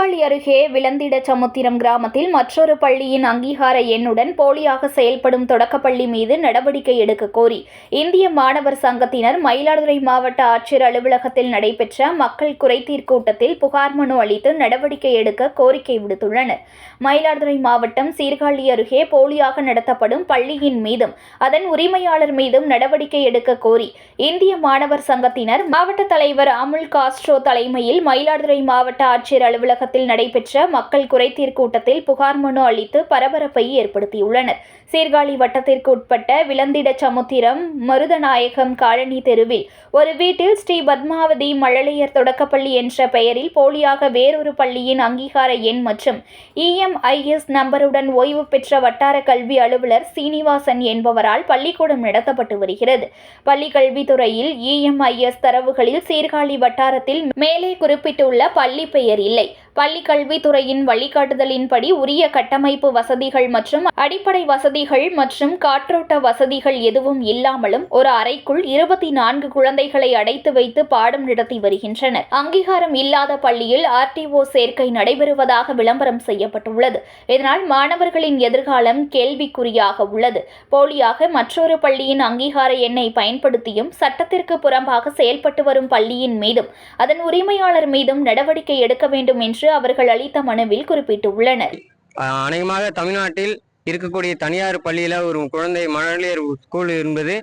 அருகே விளந்திட சமுத்திரம் கிராமத்தில் மற்றொரு பள்ளியின் அங்கீகார எண்ணுடன் போலியாக செயல்படும் தொடக்கப்பள்ளி மீது நடவடிக்கை எடுக்க கோரி இந்திய மாணவர் சங்கத்தினர் மயிலாடுதுறை மாவட்ட ஆட்சியர் அலுவலகத்தில் நடைபெற்ற மக்கள் குறைதீர் கூட்டத்தில் புகார் மனு அளித்து நடவடிக்கை எடுக்க கோரிக்கை விடுத்துள்ளனர். மயிலாடுதுறை மாவட்டம் சீர்காழி அருகே போலியாக நடத்தப்படும் பள்ளியின் மீதும் அதன் உரிமையாளர் மீதும் நடவடிக்கை எடுக்க கோரி இந்திய மாணவர் சங்கத்தினர் மாவட்ட தலைவர் அமுல் காஸ்ட்ரோ தலைமையில் மயிலாடுதுறை மாவட்ட ஆட்சியர் அலுவலகத்தில் நடைபெற்ற மக்கள் குறைதீர் கூட்டத்தில் புகார் மனு அளித்து பரபரப்பை ஏற்படுத்தியுள்ளனர். சீர்காழி வட்டத்திற்கு உட்பட்ட விலந்திட சமுத்திரம் மருதநாயகம் காலனி தெருவில் ஒரு வீட்டில் ஸ்ரீ பத்மாவதி மழலையர் தொடக்கப்பள்ளி என்ற பெயரில் போலியாக வேறொரு பள்ளியின் அங்கீகார எண் மற்றும் இஎம்ஐஎஸ் நம்பருடன் ஓய்வு பெற்ற வட்டார கல்வி அலுவலர் சீனிவாசன் என்பவரால் பள்ளிக்கூடம் நடத்தப்பட்டு வருகிறது. பள்ளி கல்வித்துறையில் இஎம்ஐஎஸ் தரவுகளில் சீர்காழி வட்டாரத்தில் மேலே குறிப்பிட்டுள்ள பள்ளி பெயர் இல்லை. பள்ளி கல்வித்துறையின் வழிகாட்டுதலின்படி உரிய கட்டமைப்பு வசதிகள் மற்றும் அடிப்படை வசதிகள் மற்றும் காற்றோட்ட வசதிகள் எதுவும் இல்லாமலும் ஒரு அறைக்குள் இருபத்தி நான்கு குழந்தைகளை அடைத்து வைத்து பாடம் நடத்தி வருகின்றனர். அங்கீகாரம் இல்லாத பள்ளியில் ஆர்டிஓ சேர்க்கை நடைபெறுவதாக விளம்பரம் செய்யப்பட்டுள்ளது. இதனால் மாணவர்களின் எதிர்காலம் கேள்விக்குறியாக உள்ளது. போலியாக மற்றொரு பள்ளியின் அங்கீகார எண்ணை பயன்படுத்தியும் சட்டத்திற்கு புறம்பாக செயல்பட்டு வரும் பள்ளியின் மீதும் அதன் உரிமையாளர் மீதும் நடவடிக்கை எடுக்க வேண்டும் என்று அவர்கள் அளித்த மனுவில் குறிப்பிட்டுள்ளனர். அநேகமாக தமிழ்நாட்டில் இருக்கக்கூடிய தனியார் பள்ளியில் ஒரு குழந்தை மழலையர் ஸ்கூல் என்பது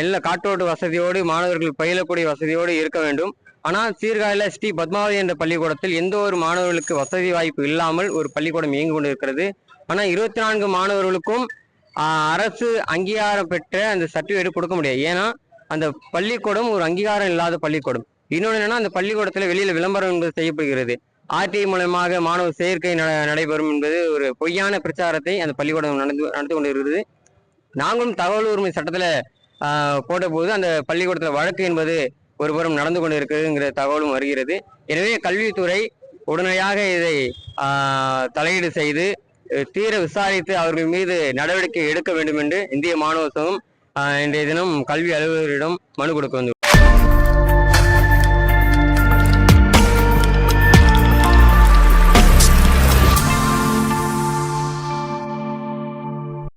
எல்லா காற்றோட்டு வசதியோடு மாணவர்கள் பயிலக்கூடிய வசதியோடு இருக்க வேண்டும். ஆனால் சீர்காழியில் ஸ்ரீ பத்மாவதி என்ற பள்ளிக்கூடத்தில் எந்த ஒரு மாணவர்களுக்கு வசதி வாய்ப்பு இல்லாமல் ஒரு பள்ளிக்கூடம் இயங்கி கொண்டு இருக்கிறது ஆனால் இருபத்தி நான்கு மாணவர்களுக்கும் அரசு அங்கீகாரம் பெற்ற அந்த சர்டிஃபிகேட் கொடுக்க முடியாது. ஏன்னா அந்த பள்ளிக்கூடம் ஒரு அங்கீகாரம் இல்லாத பள்ளிக்கூடம். இன்னொன்று என்னன்னா அந்த பள்ளிக்கூடத்தில் வெளியில் விளம்பரம் என்பது செய்யப்படுகிறது. ஆர்டிஐ மூலமாக மாணவர் சேர்க்கை நடைபெறும் என்பது ஒரு பொய்யான பிரச்சாரத்தை அந்த பள்ளிக்கூடம் நடந்து நடந்து கொண்டு இருக்கிறது நாங்களும் தகவல் உரிமை சட்டத்தில் போட்டபோது அந்த பள்ளிக்கூடத்தில் வழக்கு என்பது ஒருபுறம் நடந்து கொண்டு இருக்கிறதுங்கிற தகவலும் வருகிறது. எனவே கல்வித்துறை உடனடியாக இதை தலையீடு செய்து தீர விசாரித்து அவர்கள் மீது நடவடிக்கை எடுக்க வேண்டும் என்று இந்திய மாணவ சங்கம் இன்றைய தினம் கல்வி அலுவலரிடம் மனு கொடுக்க வந்து